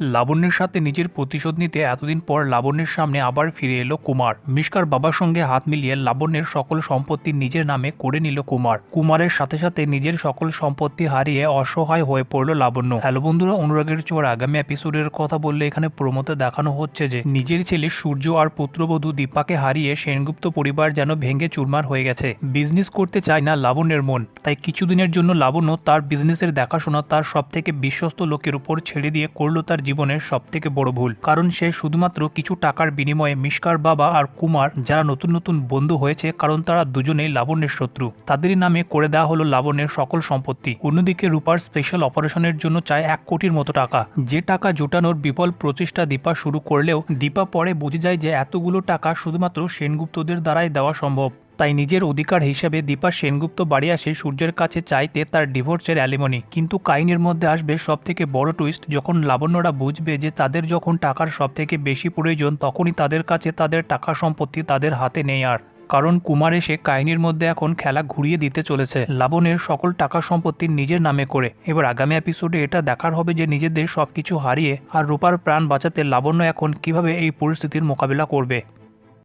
লাবণ্যের সাথে নিজের প্রতিশোধ নিতে এতদিন পর লাবণ্যের সামনে আবার ফিরে এলো কুমার। মিষ্কার বাবার সঙ্গে হাত মিলিয়ে লাবণ্যের সকল সম্পত্তি নিজের নামে করে নিল কুমার। কুমারের সাথে সাথে নিজের সকল সম্পত্তি হারিয়ে অসহায় হয়ে পড়ল লাবণ্য। হ্যালো বন্ধুরা, অনুরাগের চোর আগামী এপিসোডের কথা বললে এখানে প্রমোতে দেখানো হচ্ছে যে, নিজের ছেলে সূর্য আর পুত্রবধূ দীপাকে হারিয়ে সেনগুপ্ত পরিবার যেন ভেঙে চুরমার হয়ে গেছে। বিজনেস করতে চায় না লাবণ্যের মন। তাই কিছুদিনের জন্য লাবণ্য তার বিজনেসের দেখাশোনা তার সব থেকে বিশ্বস্ত লোকের উপর ছেড়ে দিয়ে করল তার জীবনের সব থেকে বড় ভুল। কারণ সে শুধুমাত্র কিছু টাকার বিনিময়ে মিষ্কার বাবা আর কুমার, যারা নতুন নতুন বন্ধু হয়েছে, কারণ তারা দুজনেই লাবণ্যের শত্রু। তাদেরই নামে করে দেওয়া হলো লাবণ্যের সকল সম্পত্তি। অন্যদিকে রূপার স্পেশাল অপারেশনের জন্য চায় এক কোটির মতো টাকা। যে টাকা জোটানোর বিফল প্রচেষ্টা দীপা শুরু করলেও, দীপা পরে বুঝে যায় যে এতগুলো টাকা শুধুমাত্র সেনগুপ্তদের দ্বারাই দেওয়া সম্ভব। তাই নিজের অধিকার হিসেবে দীপা সেনগুপ্ত বাড়ি আসে সূর্যের কাছে চাইতে তার ডিভোর্সের অ্যালিমনি। কিন্তু কাহিনীর মধ্যে আসবে সব থেকে বড় টুইস্ট যখন লাবণ্যরা বুঝবে যে তাদের যখন টাকার সব থেকে বেশি প্রয়োজন, তখনই তাদের কাছে তাদের টাকা সম্পত্তি তাদের হাতে নেই আর। কারণ কুমার এসে কাহিনীর মধ্যে এখন খেলা ঘুরিয়ে দিতে চলেছে। লাবণের সকল টাকা সম্পত্তি নিজের নামে করে। এবার আগামী এপিসোডে এটা দেখার হবে যে নিজেদের সবকিছু হারিয়ে আর রূপার প্রাণ বাঁচাতে লাবণ্য এখন কীভাবে এই পরিস্থিতির মোকাবিলা করবে।